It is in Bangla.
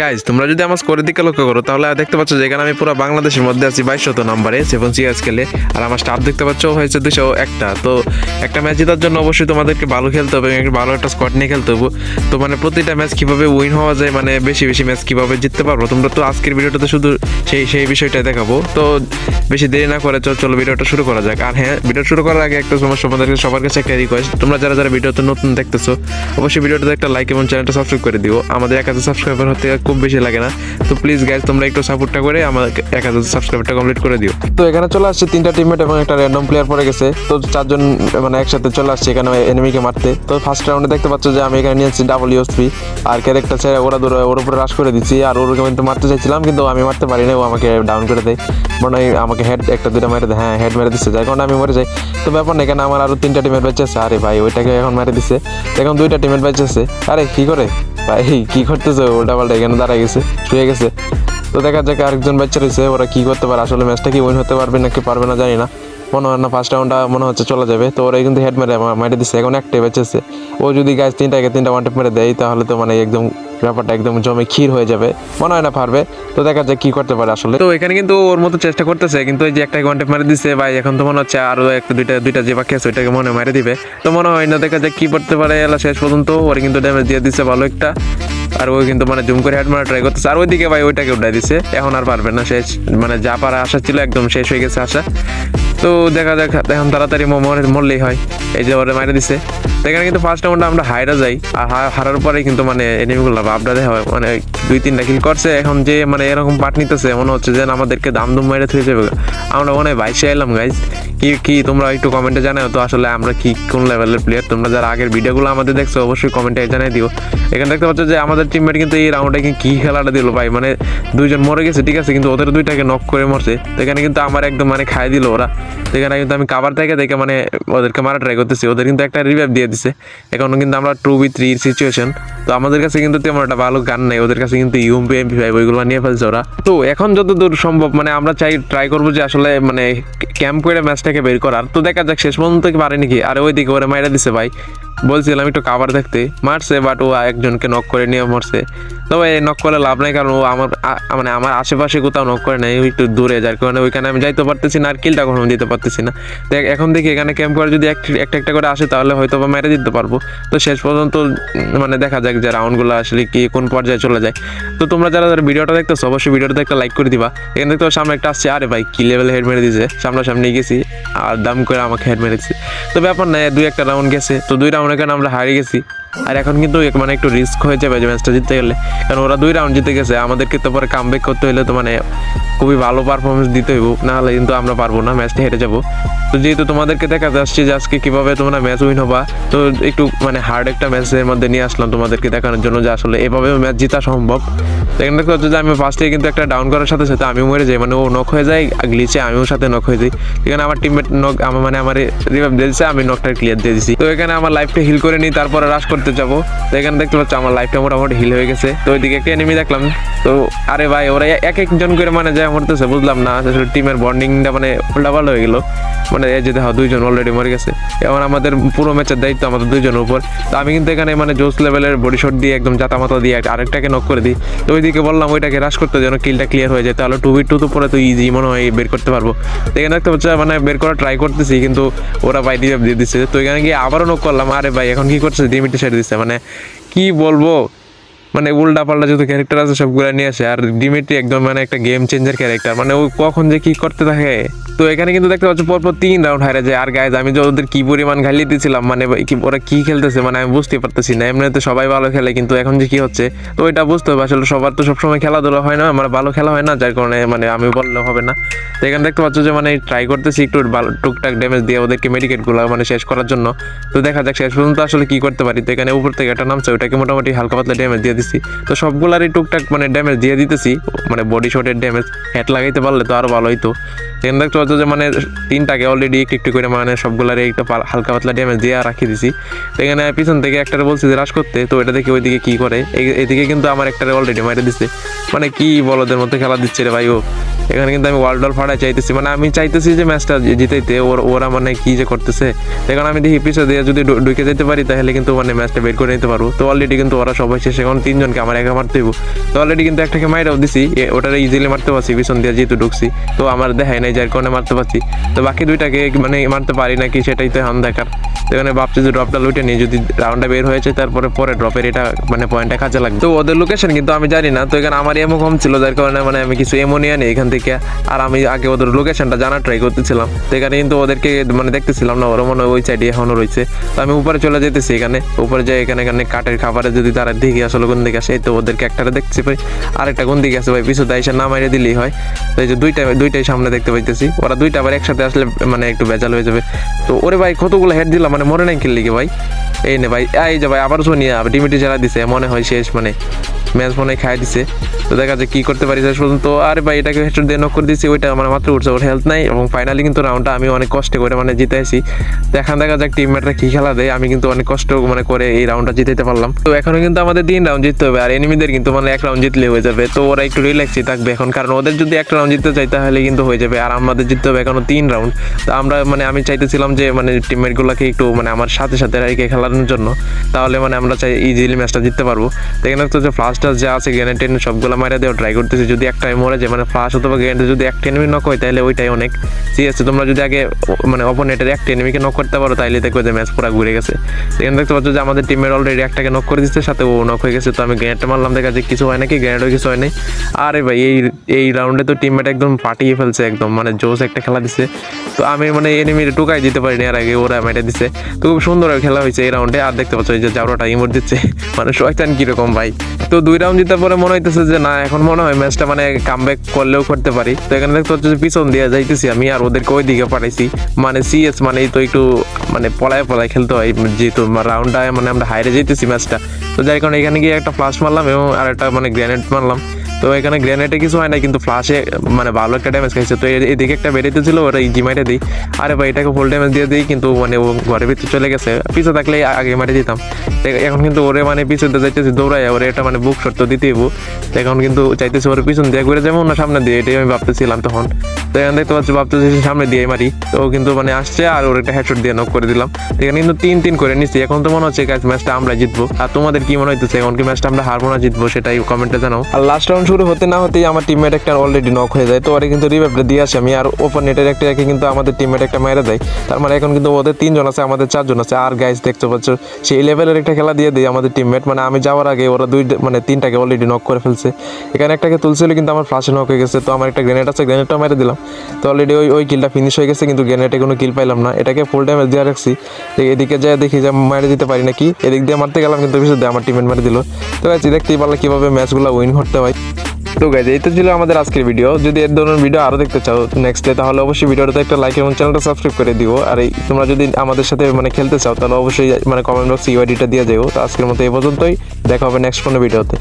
গাইজ তোমরা যদি আমার স্কোরের দিকে লক্ষ্য করো, তাহলে দেখতে পাচ্ছ যে এখানে আমি পুরো বাংলাদেশের মধ্যে আছি বাইশ শত নাম্বারে সেভেন সিএস খেলে আর আমার স্টাফ দেখতে পাচ্ছ হয়েছে দুশো একটা। তো একটা ম্যাচ জেতার জন্য অবশ্যই তোমাদেরকে ভালো খেলতে হবে এবং ভালো একটা স্কোয়াড নিয়ে খেলতে হবে। তো মানে প্রতিটা ম্যাচ কীভাবে উইন হওয়া যায় মানে বেশি বেশি ম্যাচ কীভাবে জিততে পারব, তোমরা তো আজকের ভিডিওটাতে শুধু সেই সেই বিষয়টাই দেখাবো। তো বেশি দেরি না করে চল, চলো ভিডিওটা শুরু করা যাক। আর হ্যাঁ ভিডিও শুরু করার আগে একটা সমস্যা তোমাদেরকে, সবার কাছে একটা রিকোয়েস্ট তোমরা যারা যারা ভিডিওতে নতুন দেখতেছো, অবশ্যই ভিডিওটাতে একটা লাইক এবং চ্যানেলটা সাবস্ক্রাইব করে দিও। আমাদের এক হাজার সাবস্ক্রাইবার হতে খুব বেশি লাগে না। তো প্লিজ গাইজ তোমরা একটু সাপোর্টটা করে আমার এক হাজার সাবস্ক্রাইবারটা কমপ্লিট করে দিও। তো এখানে চলে আসছে তিনটা টিমমেট এবং একটা র্যান্ডম প্লেয়ার পড়ে গেছে। তো চারজন মানে একসাথে চলে আসছে এখানে এনিমিকে মারতে। তো ফার্স্ট রাউন্ডে দেখতে পাচ্ছ যে আমি এখানে নিয়েছি ডাবল ইউএসপি আর ক্যারেক্টার ছেড়ে ওরা দূরে, ওর উপরে রাশ করে দিচ্ছি। আর ওর কিন্তু মারতে চাইছিলাম, কিন্তু আমি মারতে পারি না ও আমাকে ডাউন করে দেয়। মনে আমাকে হেড একটা দুটা মেরে দেয়। হ্যাঁ হেড মেরে দিচ্ছে যার কারণে আমি মরে যাই। তো ব্যাপার না, এখানে আমার আরও তিনটা টিমের বেঁচে আছে। আরে ভাই, ওইটাকে এখন মেরে দিচ্ছে এখন দুইটা টিমের বেঁচে আছে। আরে, কি করে? ভাই, কি করতেছে? উল্টা পাল্টা এখানে দাঁড়া গেছে, শুয়ে গেছে। তো দেখা যাক আরেকজন বাচ্চা রয়েছে, ওরা কি করতে পারে? আসলে ম্যাচটা কি উইন হতে পারবে না কি পারবে না জানি না। মনে হয় না ফার্স্ট রাউন্ডটা মনে হচ্ছে চলে যাবে। তো ওরা কিন্তু হেড মেরে, মা- মেরে দিচ্ছে এখন একটাই বেঁচেছে ও যদি গাছ তিনটাকে তিনটা ওয়ান মেরে দেয়, তাহলে তো মানে একদম ব্যাপারটা একদম জমে ক্ষীর হয়ে যাবে। মনে হয় না পারবে। তো দেখা যায় কি করতে পারে আসলে। তো এখানে কিন্তু ওর মতো চেষ্টা করতেছে, কিন্তু এই যে একটা ওয়ান মেরে দিচ্ছে ভাই, এখন তো মনে হচ্ছে আরও একটা, দুইটা দুইটা যে বাকি আছে, ওইটাকে মনে মেরে দিবে। তো মনে হয় না, দেখা যায় কি করতে পারে, এলা শেষ পর্যন্ত। ওর কিন্তু ড্যামেজ দিয়ে দিছে ভালো একটা। আর ওই কিন্তু মানে জুম করে হেড মারা ট্রাই করতেছে। আর ওইদিকে ভাই, ওইটাকে উঠাই দিছে। এখন আর পারবে না শেষ। মানে যা পারা আশা ছিল একদম শেষ হয়ে গেছে আশা। তো দেখা যাক, এখন তাড়াতাড়ি মরলেই হয়। এই যে ওরে মাইরে দিছে। এখানে কিন্তু ফার্স্ট রাউন্ডে আমরা হাইরা যাই। আর হারার পরে কিন্তু মানে এনিমিগুলো আপডা দেখা হয় মানে দুই তিনটা কিল করছে। এখন যে মানে এরকম পাট নিতেছে, মনে হচ্ছে যেন আমাদেরকে দাম দুম মেরে থুয়ে যাবে। আমরা মনে হয় বাইশে এলাম গাইজ কি কি তোমরা একটু কমেন্টে জানাও তো আসলে আমরা কি কোন লেভেলের প্লেয়ার তোমরা যারা আগের ভিডিওগুলো আমাদের দেখছ, অবশ্যই কমেন্টে জানাই দিও। এখানে দেখতে পাচ্ছ যে আমাদের টিমমেট কিন্তু এই রাউন্ডে কি খেলাটা দিল ভাই। মানে দুইজন মরে গেছে, ঠিক আছে? কিন্তু ওদের দুইটাকে নক করে মরছে। এখানে কিন্তু আমার একদম মানে খাই দিল ওরা। তো এখানে কিন্তু আমি কাবার থেকে দেখে মানে ওদেরকে মারা ট্রাই করতেছি। ওদের কিন্তু একটা রিভাইভ দিয়ে দিছে। এখন কিন্তু আমরা টু বি থ্রির সিচুয়েশন তো আমাদের কাছে কিন্তু তেমন একটা ভালো গান নেই, ওদের কাছে কিন্তু ইউএমপি এমপি ফাইভ ওইগুলো নিয়ে ফেলছে ওরা। তো এখন যত দূর সম্ভব মানে আমরা চাই ট্রাই করব যে আসলে মানে ক্যাম্প করে ম্যাচটাকে বের করার। তো দেখা যাক, শেষ পর্যন্ত কি পারে নাকি। আর ওইদিকে ওরা মাইরা দিছে ভাই। বলছিলাম একটু কাভার দেখতে। মারছে বাট ও একজনকে নক করে নিয়ে মরছে। তবে নক করে লাভ নাই, কারণ ও আমার মানে আমার আশেপাশে কোথাও নক করে নাই একটু দূরে, যার কারণে ওইখানে আমি যাইতে পারতেছি না, আর কিলটা কখনো দিতে পারতেছি না। দেখ, এখন দেখি এখানে ক্যাম্প করে যদি এক- একটা একটা করে আসে, তাহলে হয়তো বা মেরে দিতে পারব। তো শেষ পর্যন্ত মানে দেখা যাক যে রাউন্ডগুলো আসলে কি কোন পর্যায়ে চলে যায়। তো তোমরা যারা যারা ভিডিওটা দেখতেছো, অবশ্যই ভিডিওটা একটা লাইক করে দিবা। এখানে দেখতে সামনে একটা আসছে, আরে ভাই, কি লেভেলে হেড মেরে দিয়েছে সামনাসামনি গেছি, আর দাম করে আমাকে হেড মেরেছে। তো ব্যাপার নাই, দুই একটা রাউন্ড গেছে। তো দুই রাউন্ড এখানে আমরা হারিয়ে গেছি। আর এখন কিন্তু মানে একটু রিস্ক হয়ে যাবে যে ম্যাচটা জিততে গেলে। কারণ ওরা দুই রাউন্ড জিতে গেছে। আমাদেরকে তো পরে কাম করতে হলে তো মানে খুবই ভালো পারফরমেন্স দিতে হইব না হলে কিন্তু আমরা পারব না ম্যাচটা হেরে যাব। তো যেহেতু তোমাদেরকে দেখাতে আসছি যে আজকে কীভাবে তোমরা ম্যাচ উইন হবা, তো একটু মানে হার্ড একটা ম্যাচের মধ্যে নিয়ে আসলাম তোমাদেরকে দেখানোর জন্য যে আসলে এভাবে ম্যাচ জিতা সম্ভব। এখানে দেখতে পাচ্ছ যে আমি ফার্স্টে কিন্তু একটা ডাউন করার সাথে সাথে আমি মরে যাই মানে ও নক হয়ে যায় গ্লিচে আমিও সাথে নক হয়ে যাই। এখানে আমার টিমমেট নক আমার মানে আমার রিভাইভ দিয়ে দিচ্ছে আমি নকটা ক্লিয়ার দিয়ে দিছি। তো এখানে আমার লাইফটা হিল করে নিই, তারপরে রাশ করতে যাব। তো এখানে দেখতে পাচ্ছ আমার লাইফটা মোটামুটি হিল হয়ে গেছে। তো ওইদিকে একটা এনিমি দেখলাম। তো আরে ভাই, ওরা এক একজন করে মানে যা মরতেছে বুঝলাম না। আসলে টিমের বন্ডিংটা মানে উল্টাপাল্টা হয়ে গেল। মানে এই যে দেখো, দুইজন অলরেডি মরে গেছে। এবার আমাদের পুরো ম্যাচের দায়িত্ব আমাদের দুইজনের উপর। তো আমি কিন্তু এখানে মানে জোস লেভেলের বডি শট দিয়ে একদম জাতা মাতা দিয়ে একটা- আরেকটাকে নক করে দিই। তো ওইদিকে বললাম ওইটাকে রাশ করতে যেন কিলটা ক্লিয়ার হয়ে যায়। তাহলে টু বি টু তো পরে তো ইজি মনে হয় বের করতে পারব। তো এখানে দেখতে পাচ্ছ মানে বের করা ট্রাই করতেছি, কিন্তু ওরা বাই দিয়ে দিয়ে দিচ্ছে। তো এখানে গিয়ে আবারও নক করলাম। আরে ভাই, এখন কি করছে? ডিমিটি ছেড়ে দিচ্ছে। মানে কি বলব? মানে উল্টা পাল্টা যত ক্যারেক্টার আছে সবগুলো নিয়ে আসে। আর ডিমিটি একদম মানে একটা গেম চেঞ্জার ক্যারেক্টার মানে ও কখন যে কি করতে থাকে। তো এখানে কিন্তু দেখতে পাচ্ছ পরপর তিন রাউন্ড হারে যায়। আর গাইজ আমি যে ওদের কি পরিমাণ ঘালিয়ে দিয়েছিলাম মানে ওরা কি খেলতেছে মানে আমি বুঝতে পারতেছি না। এমনিতে সবাই ভালো খেলে, কিন্তু এখন যে কি হচ্ছে, তো এটা বুঝতে হবে। আসলে সবার তো সবসময় খেলাধুলা হয় না মানে ভালো খেলা হয় না, যার কারণে মানে আমি বললে হবে না। তো এখানে দেখতে পাচ্ছ যে মানে ট্রাই করতেছি একটু ভালো টুকটাক ড্যামেজ দিয়ে ওদেরকে মেডিকেটগুলো মানে শেষ করার জন্য। তো দেখা যাক শেষ পর্যন্ত আসলে কি করতে পারি। তো এখানে উপর থেকে একটা নামছে, ওটাকে মোটামুটি হালকা পাতলা ড্যামেজ দিয়ে দিছি। তো সবগুলারই টুকটাক মানে ড্যামেজ দিয়ে দিতেছি মানে বডি শটের ড্যামেজ হেড লাগাইতে পারলে তো আরও ভালো হইতো। এখানে দেখতে পাচ্ছ যে মানে তিনটাকে অলরেডি একটু একটু করে মানে সবগুলারই একটু হালকা পাতলা ড্যামেজ দিয়ে রাখি দিছি। তো এখানে পিছন থেকে একটা বলছি যে রাস করতে। তো এটা দেখে ওইদিকে কি করে? এদিকে কিন্তু আমার একটা অলরেডি মারে দিছে। মানে কি বলদের মধ্যে খেলা দিচ্ছে রে ভাই ও। এখানে কিন্তু আমি ওয়ার্ল্ড অল ফাড়াই চাইতেছি। মানে আমি চাইতেছি যে ম্যাচটা জিতাইতে। ওর- ওরা মানে কি যে করতেছে। এখন আমি দেখি পিছিয়ে দিয়ে যদি ঢুকে যেতে পারি, তাহলে কিন্তু মানে ম্যাচটা বের করে নিতে পারব। তো অলরেডি কিন্তু ওরা সবাই শেষে। এখন তিনজনকে আমার একা মারতে হইব। তো অলরেডি কিন্তু একটাকে মাইরাও দিছি। ওটারে ইজিলি মারতে পারছি। পিছন দিয়ে যেহেতু ঢুকছি। তো আমার দেখায় নাই যার কারণে মারতে পারছি। তো বাকি দুইটাকে মানে মারতে পারি নাকি, সেটাই তো এখন দেখার। এখানে ভাবছি যে ড্রপটা লুটে নিই, যদি রাউন্ডটা বের হয়েছে, তারপরে পরে ড্রপের এটা মানে পয়েন্টটা কাজে লাগবে। তো ওদের লোকেশন কিন্তু আমি জানি না, তো এখানে আমার এমও কম ছিল, যার কারণে মানে আমি কিছু এমও নিয়ে এখান থেকে। আর আমি আগে ওদের লোকেশনটা জানার ট্রাই করতেছিলাম। তো এখানে কিন্তু ওদেরকে মানে দেখতেছিলাম না, ওরা মনে হয় ওই সাইডে এখনও রয়েছে। তো আমি উপরে চলে যেতেছি এখানে, উপরে যাই এখানে এখানে কাঠের খাবারে যদি তারা দিকে আসলে কোন দিকে আসে তো ওদেরকে একটারে দেখছি ভাই। আরেকটা কোন দিকে আছে ভাই, পিছু দাইসা না মাইরে দিলেই হয়। তো এই যে দুইটা, দুইটাই সামনে দেখতে পাইতেছি। ওরা দুইটা আবার একসাথে আসলে মানে একটু বেজাল হয়ে যাবে। তো ওরে ভাই, কতগুলো হেড দিলাম মানে মনে নাই কি ভাই। এই নে ভাই, এই যে ভাই, আবার শুনিয়া ডিমিটি চালা দিছে, মনে হয় শেষ মানে। ম্যাচ মনে খাই দিছে। তো দেখা যায় কী করতে পারি, শেষ পর্যন্ত। আরে ভাই, এটাকে হেডশট দিয়ে নক করে দিয়েছি, ওইটা মানে মাত্র উঠছে ওর হেলথ নাই এবং ফাইনালি কিন্তু রাউন্ডটা আমি অনেক কষ্ট করে মানে জিতে আসি। তো এখন দেখা যাক টিমমেটরা কী খেলা দেয়। আমি কিন্তু অনেক কষ্ট মানে করে এই রাউন্ডটা জিতেতে পারলাম। তো এখনও কিন্তু আমাদের তিন রাউন্ড জিততে হবে, আর এনিমিদের কিন্তু মানে এক রাউন্ড জিতলে হয়ে যাবে। তো ওরা একটু রিল্যাক্সই থাকবে এখন, কারণ ওদের যদি একটা রাউন্ড জিততে চাই তাহলে কিন্তু হয়ে যাবে, আর আমাদের জিততে হবে এখনও তিন রাউন্ড তো আমরা মানে আমি চাইতেছিলাম যে মানে টিমমেট গুলাকে একটু মানে আমার সাথে সাথে রেখে খেলানোর জন্য, তাহলে মানে আমরা চাই ইজিলি ম্যাচটা জিততে পারব। তো এখানে যে ফ্লাশ টাস যা আছে গ্রেনেড টেন সবগুলো মারা দেওয়া ট্রাই করতেছি। যদি একটা মরে যায় মানে ফ্লাশ অথবা গ্রেনেড যদি একটা এনিমি নক হয় তাহলে ওইটাই অনেক। সিরিয়াসলি তোমরা যদি আগে মানে অপোনেটের একটা এনিমিকে নক করতে পারো তাহলে দেখবে যে ম্যাচ পুরো ঘুরে গেছে। এখানে দেখতে পাচ্ছ যে আমাদের টিমের অলরেডি একটাকে নক করে দিচ্ছে, সাথে ও নক হয়ে গেছে। তো আমি গ্রেনেডটা মারলাম, দেখা যায় কিছু হয় নাকি গ্রেনেডও কিছু হয় নাই। আরে ভাই, এই এই রাউন্ডে তো টিমমেট একদম পাঠিয়ে ফেলছে একদম মানে জোস একটা খেলা দিছে। তো আমি মানে এনিমি টুকাই দিতে পারিনি আর আগে ওরা মেটে দিছে। তো খুব সুন্দর খেলা হয়েছে এই রাউন্ডে আর দেখতে পাচ্ছ এই যে জাউরাটা ইমোট দিচ্ছে মানে শয়তান কীরকম ভাই। তো দুই রাউন্ড জিতার পরে মনে হইতেছে যে, না, এখন মনে হয় ম্যাচটা মানে কামব্যাক করলেও করতে পারি। তো এখানে দেখতে হচ্ছে পিছন দিয়ে যাইতেছি আমি আর ওদেরকে ওই দিকে পাঠাইছি। মানে সিএস মানে তো একটু মানে পলায় পলায় খেলতে হয়, যেহেতু রাউন্ডটা মানে আমরা হাইরে যেতেছি ম্যাচটা তো যাই কারণে এখানে গিয়ে একটা ফ্লাশ মারলাম এবং আর একটা মানে গ্রেনেড মারলাম। তো এখানে গ্রেনেডে কিছু হয় না কিন্তু ফ্লাশে মানে ভালো একটা ড্যামেজ খাইছে। তো এদিকে একটা বেরিতে ছিল, ওরা ইজি মাইরে দিই। আরে ভাই, এটাকে ফুল ড্যামেজ দিয়ে দিই, কিন্তু মানে ও ঘরের ভিতরে চলে গেছে। পিছে থাকলে আগে মারি দিতাম। এখন কিন্তু ওরে মানে পিছনে যাইতেছি দৌড়াই ওরে এটা মানে বুক শর্ত হইব। এখন কিন্তু চাইতেছি ওর পিছন দিয়ে ঘুরে যাব, না সামনে দিয়ে, এটাই আমি ভাবতেছিলাম তখন। তো এখান দেখতে পাচ্ছি, ভাবতেছি সামনে দিয়ে মারি তো কিন্তু মানে আসছে আর ওর একটা হেডশট দিয়ে নক করে দিলাম। এখানে কিন্তু তিন তিন করে নিচ্ছি এখন তো মনে হচ্ছে গাছ ম্যাচটা আমরা জিতবো। আর তোমাদের কি মনে হইতেছে, এখন কি ম্যাচটা আমরা হারবো না, জিতবো? সেটাই কমেন্টে জানাও। আর লাস্ট রাউন্ড শুরু হতে না হতেই আমার টিমমেট একটা অলরেডি নক হয়ে যায়। তো ওরা কিন্তু রিভাইভটা দিয়ে আসে আমি। আর ওপর নেটের একটা রেখে কিন্তু আমাদের টিমমেট একটা মেরে দেয়। তার মানে এখন কিন্তু ওদের তিনজন আছে, আমাদের চারজন আছে। আর গাইস দেখতে পাচ্ছ, সেই লেভেলের একটা খেলা দিয়ে দিই আমাদের টিমমেট মানে আমি যাওয়ার আগে ওরা দুই মানে তিনটাকে অলরেডি নক করে ফেলছে। এখানে একটাকে তুলছিল, কিন্তু আমার ফ্লাশে নক হয়ে গেছে। তো আমার একটা গ্রেনেড আছে গ্রেনেডটা মেরে দিলাম। তো অলরেডি ওই ওই কিলটা ফিনিশ হয়ে গেছে, কিন্তু গ্রেনেডে কোনো কিল পাইলাম না। এটাকে ফুল ড্যামেজ দিয়ে রাখছি। এদিকে যায় দেখি যে মারে দিতে পারি নাকি। এদিক দিয়ে মারতে গেলাম, কিন্তু পিছনে আমার টিমমেট মেরে দিল। তো গাইছি দেখতেই পারলে কীভাবে ম্যাচগুলো উইন করতে হয়। তো গাইজ এই তো ছিল আমাদের আজকের ভিডিও যদি এর ধরনের ভিডিও আরও দেখতে চাও নেক্সট ডে তাহলে অবশ্যই ভিডিওটাতে একটা লাইক এবং চ্যানেলটা সাবস্ক্রাইব করে দিও। আর এই তোমরা যদি আমাদের সাথে মানে খেলতে চাও, তাহলে অবশ্যই মানে কমেন্ট বক্সে ইউআইডিটা দিয়ে যাও। তো আজকের মতো এই পর্যন্তই। দেখা হবে নেক্সট কোনো ভিডিওতে